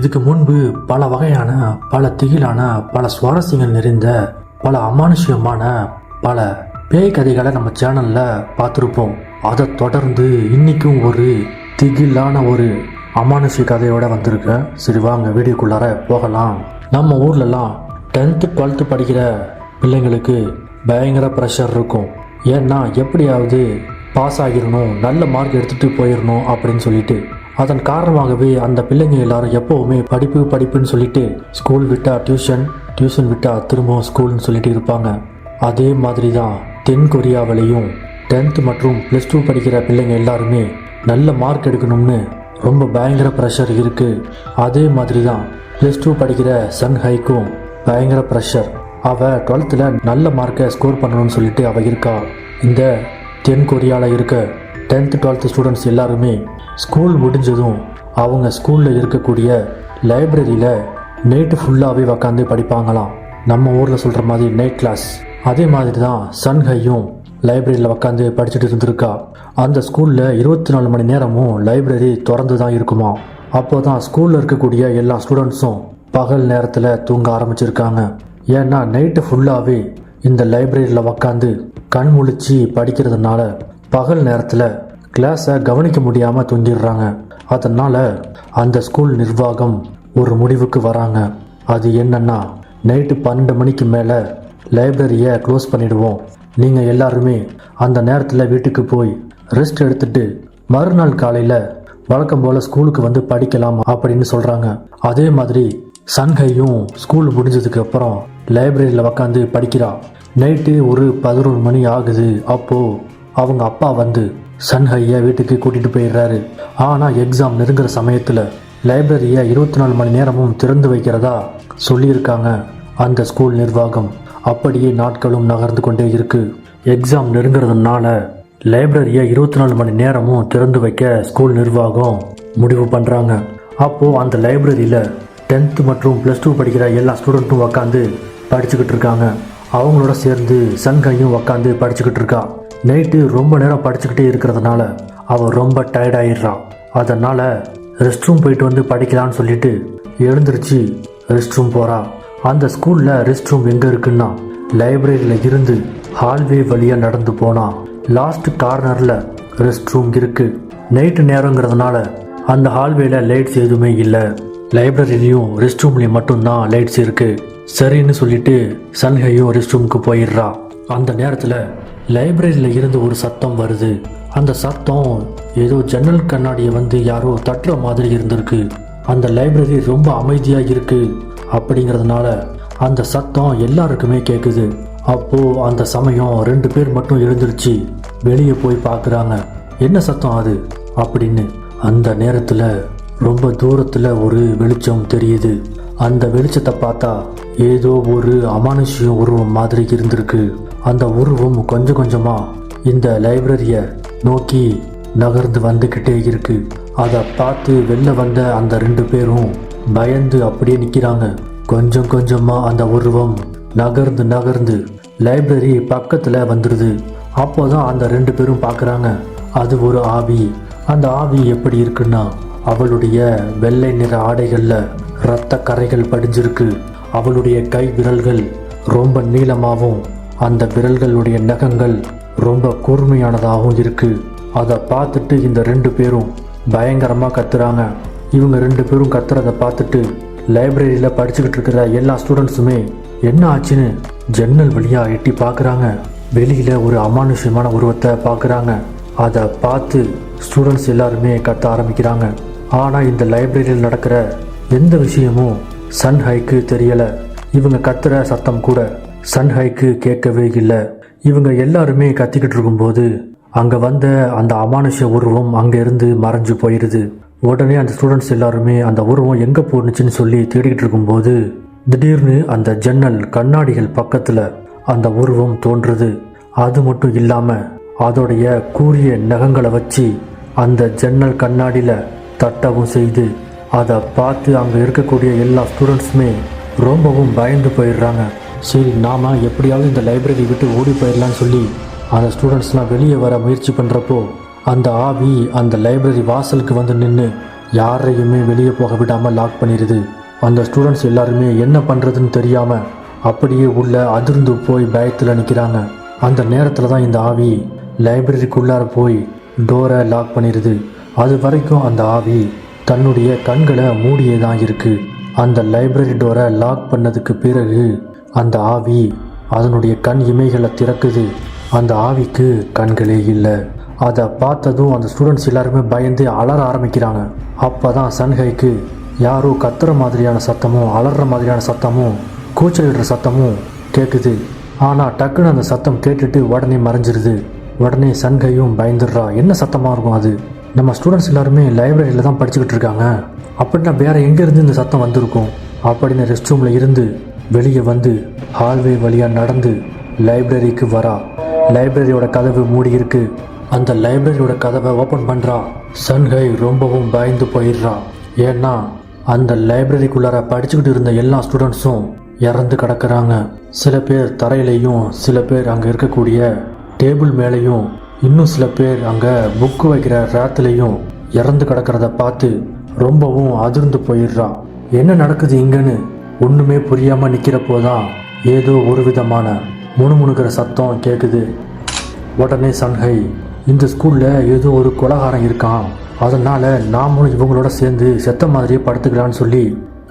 இதுக்கு முன்பு பல வகையான பல திகிலான பல சுவாரஸ்யங்கள் நிறைந்த பல அமானுஷ்யமான பல பேய் கதைகளை நம்ம சேனல்ல பார்த்துருப்போம். அதை தொடர்ந்து இன்னைக்கும் ஒரு திகிலான ஒரு அமானுஷ்ய கதையோட வந்திருக்கேன் சரி வாங்க வீடியோக்குள்ளார போகலாம். நம்ம ஊர்லலாம் டென்த்து டுவெல்த்து படிக்கிற பிள்ளைங்களுக்கு பயங்கர ப்ரெஷர் இருக்கும். ஏன்னா எப்படியாவது பாஸ் ஆகிடணும் நல்ல மார்க் எடுத்துகிட்டு போயிடணும் அப்படின்னு சொல்லிட்டு. அதன் காரணமாகவே அந்த பிள்ளைங்க எல்லாரும் எப்போவுமே படிப்பு படிப்புன்னு சொல்லிட்டு ஸ்கூல் விட்டா டியூஷன் டியூஷன் விட்டா திரும்பவும் ஸ்கூல்னு சொல்லிட்டு இருப்பாங்க. அதே மாதிரி தான் தென் கொரியாவிலையும் டென்த் மற்றும் ப்ளஸ் டூ படிக்கிற பிள்ளைங்க எல்லாருமே நல்ல மார்க் எடுக்கணும்னு ரொம்ப பயங்கர ப்ரெஷர் இருக்குது அதே மாதிரி தான் ப்ளஸ் டூ படிக்கிற சன் ஹைக்கும் பயங்கர ப்ரெஷர் அவள் டுவெல்த்தில் நல்ல மார்க்கை ஸ்கோர் பண்ணணும்னு சொல்லிட்டு அவள் இருக்கா. இந்த தென் கொரியாவில் இருக்க டென்த்து டுவெல்த்து ஸ்டூடெண்ட்ஸ் எல்லாருமே ஸ்கூல் முடிஞ்சதும் அவங்க ஸ்கூலில் இருக்கக்கூடிய லைப்ரரியில் நைட்டு ஃபுல்லாகவே உக்காந்து படிப்பாங்களாம். நம்ம ஊரில் சொல்கிற மாதிரி நைட் கிளாஸ் அதே மாதிரி தான் சன் ஹையும் லைப்ரரியில் உக்காந்து படிச்சுட்டு இருந்திருக்கா. அந்த ஸ்கூலில் இருபத்தி நாலு மணி நேரமும் லைப்ரரி திறந்து தான் இருக்குமா. அப்போ தான் ஸ்கூலில் இருக்கக்கூடிய எல்லா ஸ்டூடெண்ட்ஸும் பகல் நேரத்தில் தூங்க ஆரம்பிச்சிருக்காங்க. ஏன்னா நைட்டு ஃபுல்லாகவே இந்த லைப்ரரியில் உக்காந்து கண் முழிச்சு படிக்கிறதுனால பகல் நேரத்தில் கிளாஸை கவனிக்க முடியாமல் தூங்கிடுறாங்க. அதனால் அந்த ஸ்கூல் நிர்வாகம் ஒரு முடிவுக்கு வராங்க. அது என்னன்னா நைட்டு பன்னெண்டு மணிக்கு மேலே லைப்ரரியை க்ளோஸ் பண்ணிடுவோம். நீங்கள் எல்லாருமே அந்த நேரத்தில் வீட்டுக்கு போய் ரெஸ்ட் எடுத்துட்டு மறுநாள் காலையில் வழக்கம் போல் ஸ்கூலுக்கு வந்து படிக்கலாம் அப்படின்னு சொல்கிறாங்க அதே மாதிரி சன்ஹையும் ஸ்கூல் முடிஞ்சதுக்கு அப்புறம் லைப்ரரியில் உக்காந்து படிக்கிறா. நைட்டு ஒரு பதினொரு மணி ஆகுது. அப்போது அவங்க அப்பா வந்து சன்ஹையை வீட்டுக்கு கூட்டிகிட்டு போயிடுறாரு. ஆனால் எக்ஸாம் நெருங்குற சமயத்தில் லைப்ரரியை இருபத்தி நாலு மணி நேரமும் திறந்து வைக்கிறதா சொல்லியிருக்காங்க அந்த ஸ்கூல் நிர்வாகம். அப்படியே நாட்களும் நகர்ந்து கொண்டே இருக்கு. எக்ஸாம் நெருங்குறதுனால லைப்ரரியை இருபத்தி நாலு மணி நேரமும் திறந்து வைக்க ஸ்கூல் நிர்வாகம் முடிவு பண்ணுறாங்க அப்போது அந்த லைப்ரரியில் டென்த்து மற்றும் ப்ளஸ் டூ படிக்கிற எல்லா ஸ்டூடெண்ட்டும் உக்காந்து படிச்சுக்கிட்டு இருக்காங்க. அவங்களோட சேர்ந்து சன்கையும் உக்காந்து படிச்சுக்கிட்டு இருக்கா. நைட்டு ரொம்ப நேரம் படிச்சுக்கிட்டே இருக்கிறதுனால அவள் ரொம்ப டயர்டாயிடுறான் அதனால் ரெஸ்ட் ரூம் போயிட்டு வந்து படிக்கலான்னு சொல்லிட்டு எழுந்திருச்சு ரெஸ்ட் ரூம் போகிறான் அந்த ஸ்கூலில் ரெஸ்ட் ரூம் எங்கே இருக்குன்னா லைப்ரரியில் இருந்து ஹால்வே வழியாக நடந்து போனா லாஸ்ட் கார்னரில் ரெஸ்ட் ரூம் இருக்குது நைட்டு நேரங்கிறதுனால அந்த ஹால்வேல லைட்ஸ் எதுவுமே இல்லை. லைப்ரரிலையும் ரெஸ்ட் ரூம்லேயும் மட்டும்தான் லைட்ஸ் இருக்குது சரின்னு சொல்லிட்டு சன்ஹையும் ரெஸ்ட் ரூமுக்கு போயிடுறா. அந்த நேரத்தில் லைப்ரரியில் இருந்து ஒரு சத்தம் வருது. அந்த சத்தம் ஏதோ ஜன்னல் கண்ணாடியை வந்து யாரோ தட்டுற மாதிரி இருந்திருக்கு. அந்த லைப்ரரி ரொம்ப அமைதியாக இருக்கு அப்படிங்கிறதுனால அந்த சத்தம் எல்லாருக்குமே கேட்குது அப்போ அந்த சமயம் ரெண்டு பேர் மட்டும் எழுந்திருச்சு வெளியே போய் பார்க்குறாங்க என்ன சத்தம் அது? அப்படின்னு அந்த நேரத்தில் ரொம்ப தூரத்தில் ஒரு வெளிச்சம் தெரியுது. அந்த வெளிச்சத்தை பார்த்தா ஏதோ ஒரு அமானுஷ்ய உருவம் மாதிரி இருந்திருக்கு. அந்த உருவம் கொஞ்சம் கொஞ்சமாக இந்த லைப்ரரியை நோக்கி நகர்ந்து வந்துக்கிட்டே இருக்கு. அதை பார்த்து வெளில வந்த அந்த ரெண்டு பேரும் பயந்து அப்படியே நிற்கிறாங்க கொஞ்சம் கொஞ்சமாக அந்த உருவம் நகர்ந்து நகர்ந்து லைப்ரரி பக்கத்தில் வந்துடுது அப்போதான் அந்த ரெண்டு பேரும் பார்க்குறாங்க. அது ஒரு ஆவி. அந்த ஆவி எப்படி இருக்குன்னா அவளுடைய வெள்ளை நிற ஆடைகளில் இரத்த கரைகள் படிஞ்சிருக்கு. அவளுடைய கை விரல்கள் ரொம்ப நீளமாகவும் அந்த விரல்களுடைய நகங்கள் ரொம்ப கூர்மையானதாகவும் இருக்கு. அதை பார்த்துட்டு இந்த ரெண்டு பேரும் பயங்கரமாக கத்துறாங்க. இவங்க ரெண்டு பேரும் கத்துறதை பார்த்துட்டு லைப்ரரியில் படிச்சுக்கிட்டு இருக்கிற எல்லா ஸ்டூடெண்ட்ஸுமே என்ன ஆச்சுன்னு ஜன்னல் வழியாக எட்டி பார்க்குறாங்க. வெளியில் ஒரு அமானுஷ்யமான உருவத்தை பார்க்குறாங்க. அதை பார்த்து ஸ்டூடெண்ட்ஸ் எல்லாருமே கத்த ஆரம்பிக்கிறாங்க. ஆனால் இந்த லைப்ரரியில் நடக்கிற எந்த விஷயமும் சன்ஹைக்கு தெரியலை. இவங்க கத்துற சத்தம் கூட சன்ஹைக்கு கேட்கவே இல்லை. இவங்க எல்லாருமே கத்திக்கிட்டு இருக்கும்போது அங்கே வந்த அந்த அமானுஷ்ய உருவம் அங்கேருந்து மறைஞ்சு போயிடுது உடனே அந்த ஸ்டூடெண்ட்ஸ் எல்லாருமே அந்த உருவம் எங்கே போனுச்சுன்னு சொல்லி தேடிக்கிட்டு இருக்கும்போது திடீர்னு அந்த ஜன்னல் கண்ணாடிகள் பக்கத்தில் அந்த உருவம் தோன்றுது. அது மட்டும் இல்லாமல் அதோடைய கூரிய நகங்களை வச்சு அந்த ஜன்னல் கண்ணாடியில் தட்டவும் செய்து அதை பார்த்து அங்கே இருக்கக்கூடிய எல்லா ஸ்டூடெண்ட்ஸுமே ரொம்பவும் பயந்து போயிடுறாங்க. சரி நாம எப்படியாவது இந்த லைப்ரரி விட்டு ஓடி போயிடலான்னு சொல்லி அந்த ஸ்டூடெண்ட்ஸ்லாம் வெளியே வர முயற்சி பண்ணுறப்போ அந்த ஆவி அந்த லைப்ரரி வாசலுக்கு வந்து நின்று யாரையுமே வெளியே போக விடாமல் லாக் பண்ணிடுது அந்த ஸ்டூடெண்ட்ஸ் எல்லாருமே என்ன பண்ணுறதுன்னு தெரியாமல் அப்படியே உள்ள அதிர்ந்து போய் பயத்தில் நிற்கிறாங்க அந்த நேரத்தில் தான் இந்த ஆவி லைப்ரரிக்குள்ளார போய் டோரை லாக் பண்ணிடுது அது வரைக்கும் அந்த ஆவி தன்னுடைய கண்களை மூடியே தான் இருக்கு. அந்த லைப்ரரி டோரை லாக் பண்ணதுக்கு பிறகு அந்த ஆவி அதனுடைய கண் இமைகளை திறக்குது. அந்த ஆவிக்கு கண்களே இல்லை. அதை பார்த்ததும் அந்த ஸ்டூடெண்ட்ஸ் எல்லாருமே பயந்து அலற ஆரம்பிக்கிறாங்க. அப்போ தான் சன்ஹைக்கு யாரோ கத்துற மாதிரியான சத்தமும் அலற மாதிரியான சத்தமும் கூச்சலிடுற சத்தமும் கேட்குது ஆனால் டக்குன்னு அந்த சத்தம் கேட்டுட்டு உடனே மறைஞ்சிருது. உடனே சன்கையும் பயந்துடுறா. என்ன சத்தமாக இருக்கும் அது? நம்ம ஸ்டூடெண்ட்ஸ் எல்லாருமே லைப்ரரியில் தான் படிச்சுக்கிட்டு இருக்காங்க. அப்படின்னா வேறு எங்கேருந்து இந்த சத்தம் வந்திருக்கும்? அப்படின்னு ரெஸ்ட் ரூமில் இருந்து வெளியே வந்து ஹால்வே வழியாக நடந்து லைப்ரரிக்கு வரா. லைப்ரரியோட கதவு மூடி இருக்கு. அந்த லைப்ரரியோட கதவை ஓப்பன் பண்ணுறா சன்ஹை ரொம்பவும் பயந்து போயிடுறா. ஏன்னா அந்த லைப்ரரிக்குள்ளார படிச்சுக்கிட்டு இருந்த எல்லா ஸ்டூடெண்ட்ஸும் இறந்து கிடக்குறாங்க. சில பேர் தரையிலையும் சில பேர் அங்கே இருக்கக்கூடிய டேபிள் மேலேயும் இன்னும் சில பேர் அங்கே புக்கு வைக்கிற ரேத்துலையும் இறந்து கிடக்கிறத பார்த்து ரொம்பவும் அதிர்ந்து போயிடுறா. என்ன நடக்குது இங்கன்னு ஒன்றுமே புரியாமல் நிற்கிறப்போ தான் ஏதோ ஒரு விதமான முணுமுணுக்கிற சத்தம் கேட்குது உடனே சன்ஹை இந்த ஸ்கூலில் ஏதோ ஒரு கொலகாரம் இருக்கான். அதனால் நாமளும் இவங்களோட சேர்ந்து செத்த மாதிரியே படுத்துக்கலான்னு சொல்லி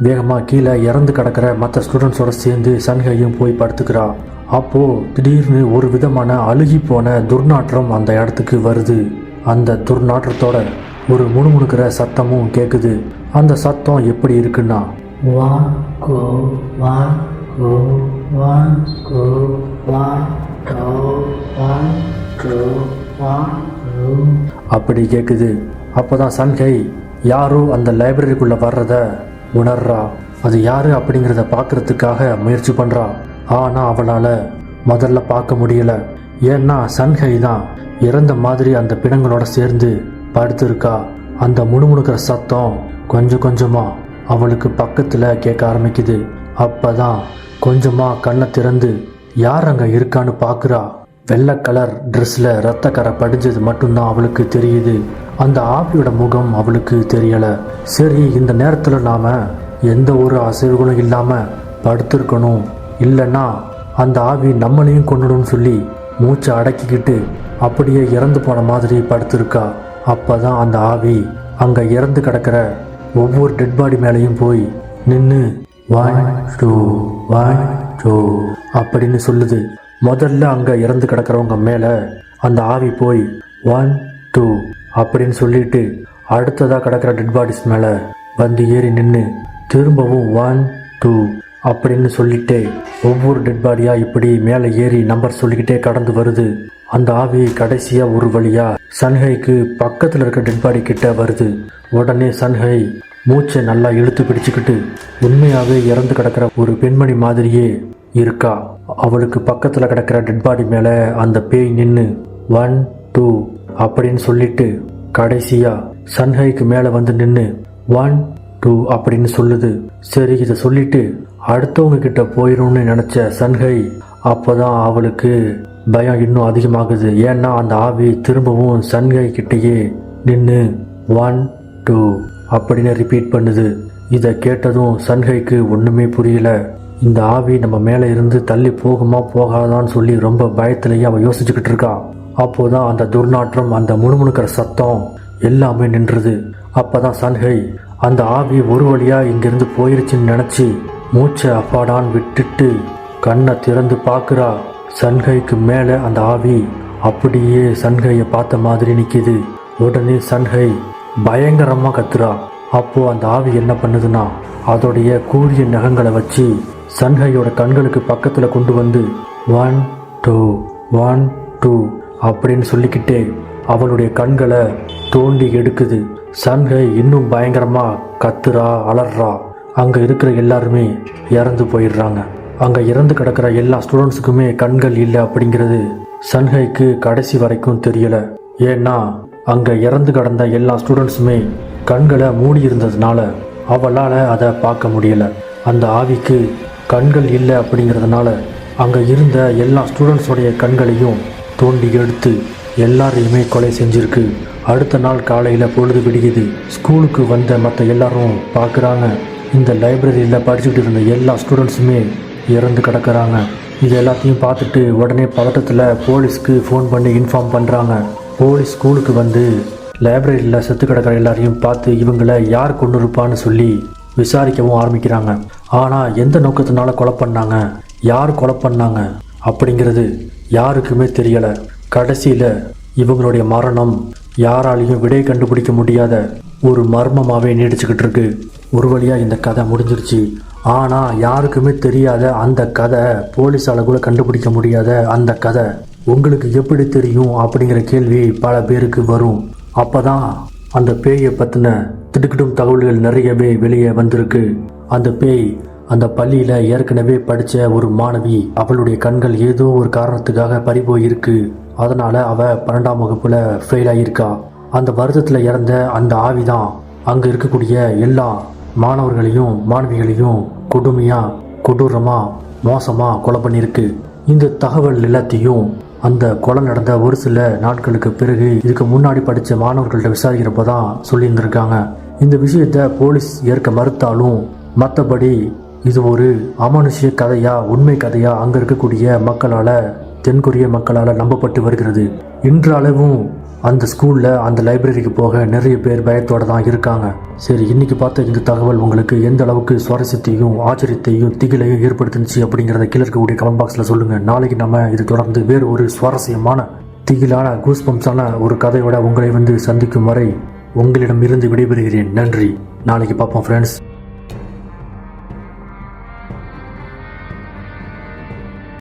வேகமாக கீழே இறந்து கிடக்கிற மற்ற ஸ்டூடெண்ட்ஸோட சேர்ந்து சன்ஹையும் போய் படுத்துக்கிறா. அப்போது திடீர்னு ஒரு விதமான அழுகி போன துர்நாற்றம் அந்த இடத்துக்கு வருது. அந்த துர்நாற்றத்தோட ஒரு முணுமுணுக்கிற சத்தமும் கேட்குது அந்த சத்தம் எப்படி இருக்குன்னா go, one, go. அப்படி கேட்குது அப்போதான் சன்ஹை யாரோ அந்த லைப்ரரிக்குள்ளே வர்றத உணர்றா. அது யாரு அப்படிங்கிறத பார்க்கறதுக்காக முயற்சி பண்ணுறா ஆனால் அவளால் முதல்ல பார்க்க முடியல. ஏன்னா சன்ஹை தான் இறந்த மாதிரி அந்த பிணங்களோட சேர்ந்து படுத்திருக்கா. அந்த முணுமுணுக்கிற சத்தம் கொஞ்சம் கொஞ்சமாக அவளுக்கு பக்கத்தில் கேட்க ஆரம்பிக்குது. அப்பதான் கொஞ்சமாக கண்ணை திறந்து யார் அங்கே இருக்கான்னு பார்க்குறா வெள்ளை கலர் ட்ரெஸ்ஸில் ரத்தக்கரை படிஞ்சது மட்டும்தான் அவளுக்கு தெரியுது. அந்த ஆவியோட முகம் அவளுக்கு தெரியலை. சரி இந்த நேரத்தில் நாம் எந்த ஒரு அசைவுகளும் இல்லாமல் படுத்திருக்கணும். இல்லைன்னா அந்த ஆவி நம்மளையும் கொண்டுடும் சொல்லி மூச்சை அடக்கிக்கிட்டு அப்படியே இறந்து போன மாதிரி படுத்திருக்கா. அப்பதான் அந்த ஆவி அங்கே இறந்து கிடக்கிற ஒவ்வொரு டெட் பாடி மேலேயும் போய் நின்று வாய் டூ வாய் டூ அப்படின்னு சொல்லுது. முதல்ல அங்கே இறந்து கிடக்கிறவங்க மேலே அந்த ஆவி போய் ஒன் டூ அப்படின்னு சொல்லிட்டு அடுத்ததாக கிடக்கிற டெட் பாடிஸ் மேலே வந்து ஏறி நின்று திரும்பவும் ஒன் டூ அப்படின்னு சொல்லிட்டே ஒவ்வொரு டெட் பாடியாக இப்படி மேலே ஏறி நம்பர் சொல்லிக்கிட்டே கடந்து வருது. அந்த ஆவி கடைசியாக ஒரு வழியா சன்ஹைக்கு பக்கத்தில் இருக்க டெட் பாடி கிட்ட வருது. உடனே சன்ஹை மூச்சை நல்லா இழுத்து பிடிச்சுக்கிட்டு உண்மையாகவே இறந்து கிடக்கிற ஒரு பெண்மணி மாதிரியே இருக்கா. அவளுக்கு பக்கத்தில் கிடக்கிற டெட் பாடி மேலே அந்த பேய் நின்று ஒன் டூ அப்படின்னு சொல்லிட்டு கடைசியாக சன்ஹைக்கு மேலே வந்து நின்று ஒன் டூ அப்படின்னு சொல்லுது. சரி இதை சொல்லிட்டு அடுத்தவங்க கிட்ட போயிடும்னு நினைச்ச சன்ஹை அப்போதான் அவளுக்கு பயம் இன்னும் அதிகமாகுது. ஏன்னா அந்த ஆவி திரும்பவும் சன்ஹை கிட்டேயே நின்று ஒன் டூ அப்படின்னு ரிப்பீட் பண்ணுது. இதை கேட்டதும் சன்ஹைக்கு ஒன்றுமே புரியல. இந்த ஆவி நம்ம மேலே இருந்து தள்ளி போகுமா போகாதான்னு சொல்லி ரொம்ப பயத்திலேயே அவள் யோசிச்சுக்கிட்டு இருக்கான் அப்போதான் அந்த துர்நாற்றம் அந்த முணுமுணுக்கிற சத்தம் எல்லாமே நின்றுது. அப்போதான் சன்ஹை அந்த ஆவி ஒரு வழியாக இங்கிருந்து போயிருச்சுன்னு நினச்சி மூச்சை அப்பாடான் விட்டுட்டு கண்ணை திறந்து பார்க்குறா. சன்ஹைக்கு மேலே அந்த ஆவி அப்படியே சன்ஹையை பார்த்த மாதிரி நிற்கிது உடனே சன்ஹை பயங்கரமாக கத்துறா. அப்போ அந்த ஆவி என்ன பண்ணுதுன்னா அதோடைய கூரிய நகங்களை வச்சு சன்ஹையோட கண்களுக்கு பக்கத்தில் கொண்டு வந்து ஒன் டூ ஒன் டூ அப்படின்னு சொல்லிக்கிட்டே அவளுடைய கண்களை தோண்டி எடுக்குது. சன்ஹை இன்னும் பயங்கரமாக கத்துறா அலறா. அங்கே இருக்கிற எல்லாருமே இறந்து போயிடுறாங்க. அங்கே இறந்து கிடக்கிற எல்லா ஸ்டூடெண்ட்ஸுக்குமே கண்கள் இல்லை அப்படிங்கிறது சன்ஹைக்கு கடைசி வரைக்கும் தெரியலை. ஏன்னா அங்கே இறந்து கிடந்த எல்லா ஸ்டூடெண்ட்ஸுமே கண்களை மூடி இருந்ததுனால அவளால் அதை பார்க்க முடியல. அந்த ஆவிக்கு கண்கள் இல்லை அப்படிங்கிறதுனால அங்கே இருந்த எல்லா ஸ்டூடெண்ட்ஸோடைய கண்களையும் தோண்டி எடுத்து எல்லாரையுமே கொலை செஞ்சிருக்கு. அடுத்த நாள் காலையில் பொழுது விடியுது. ஸ்கூலுக்கு வந்த மற்ற எல்லாரும் பார்க்குறாங்க. இந்த லைப்ரரியில் படிச்சுக்கிட்டு இருந்த எல்லா ஸ்டூடெண்ட்ஸுமே இறந்து கிடக்கிறாங்க. இது எல்லாத்தையும் பார்த்துட்டு உடனே பதட்டத்தில் போலீஸ்க்கு ஃபோன் பண்ணி இன்ஃபார்ம் பண்ணுறாங்க போலீஸ் ஸ்கூலுக்கு வந்து லைப்ரரியில் செத்து கிடக்கிற எல்லாரையும் பார்த்து இவங்களை யார் கொண்டு இருப்பான்னு சொல்லி விசாரிக்கவும் ஆரம்பிக்கிறாங்க. ஆனால் எந்த நோக்கத்தினால கொலை பண்ணாங்க? யார் கொலை பண்ணாங்க? அப்படிங்கிறது யாருக்குமே தெரியலை. கடைசியில் இவங்களுடைய மரணம் யாராலையும் விடை கண்டுபிடிக்க முடியாத ஒரு மர்மமாகவே நீடிச்சுக்கிட்டு இருக்கு. ஒரு வழியாக இந்த கதை முடிஞ்சிருச்சு. ஆனால் யாருக்குமே தெரியாத அந்த கதை. போலீஸால் கூட கண்டுபிடிக்க முடியாத அந்த கதை. உங்களுக்கு எப்படி தெரியும் அப்படிங்கிற கேள்வி பல பேருக்கு வரும். அப்பதான் அந்த பேயை பற்றின திடுக்கிடும் தகவல்கள் நிறையவே வெளியே வந்திருக்கு. அந்த பேய் அந்த பள்ளியில் ஏற்கனவே படித்த ஒரு மாணவி அவளுடைய கண்கள் ஏதோ ஒரு காரணத்துக்காக பறிபோயிருக்கு. அதனால் அவள் பன்னெண்டாம் வகுப்புல ஃபெயில் ஆகியிருக்கா அந்த வருத்தத்தில் இறந்த அந்த ஆவிதான் அங்கே இருக்கக்கூடிய எல்லா மாணவர்களையும் மாணவிகளையும் கொடுமையா கொடூரமா மோசமா கொலை பண்ணியிருக்கு. இந்த தகவல் எல்லாத்தையும் அந்த கொலை நடந்த ஒரு சில நாட்களுக்கு பிறகு இதுக்கு முன்னாடி படித்த மாணவர்கள்ட்ட விசாரிக்கிறப்ப தான் சொல்லியிருந்திருக்காங்க. இந்த விஷயத்த போலீஸ் ஏற்க மறுத்தாலும் மற்றபடி இது ஒரு அமானுஷ்ய கதையா உண்மை கதையா அங்கே இருக்கக்கூடிய மக்களால் தென்கொரிய மக்களால் நம்பப்பட்டு வருகிறது. இன்றளவும் அந்த ஸ்கூலில் அந்த லைப்ரரிக்கு போக நிறைய பேர் பயத்தோடு தான் இருக்காங்க. சரி இன்னைக்கு பார்த்த இந்த தகவல் உங்களுக்கு எந்த அளவுக்கு சுவாரஸ்யத்தையும் ஆச்சரியத்தையும் திகிலையும் ஏற்படுத்துச்சு அப்படிங்கிறத கீழே இருக்கக்கூடிய கமெண்ட் பாக்ஸில் சொல்லுங்கள் நாளைக்கு நம்ம இது தொடர்ந்து வேறு ஒரு சுவாரஸ்யமான திகிலான கூஸ்பம்ஸான ஒரு கதையோட உங்களை வந்து சந்திக்கும் வரை உங்களிடம் இருந்து விடைபெறுகிறேன். நன்றி. நாளைக்கு பார்ப்போம் ஃப்ரெண்ட்ஸ்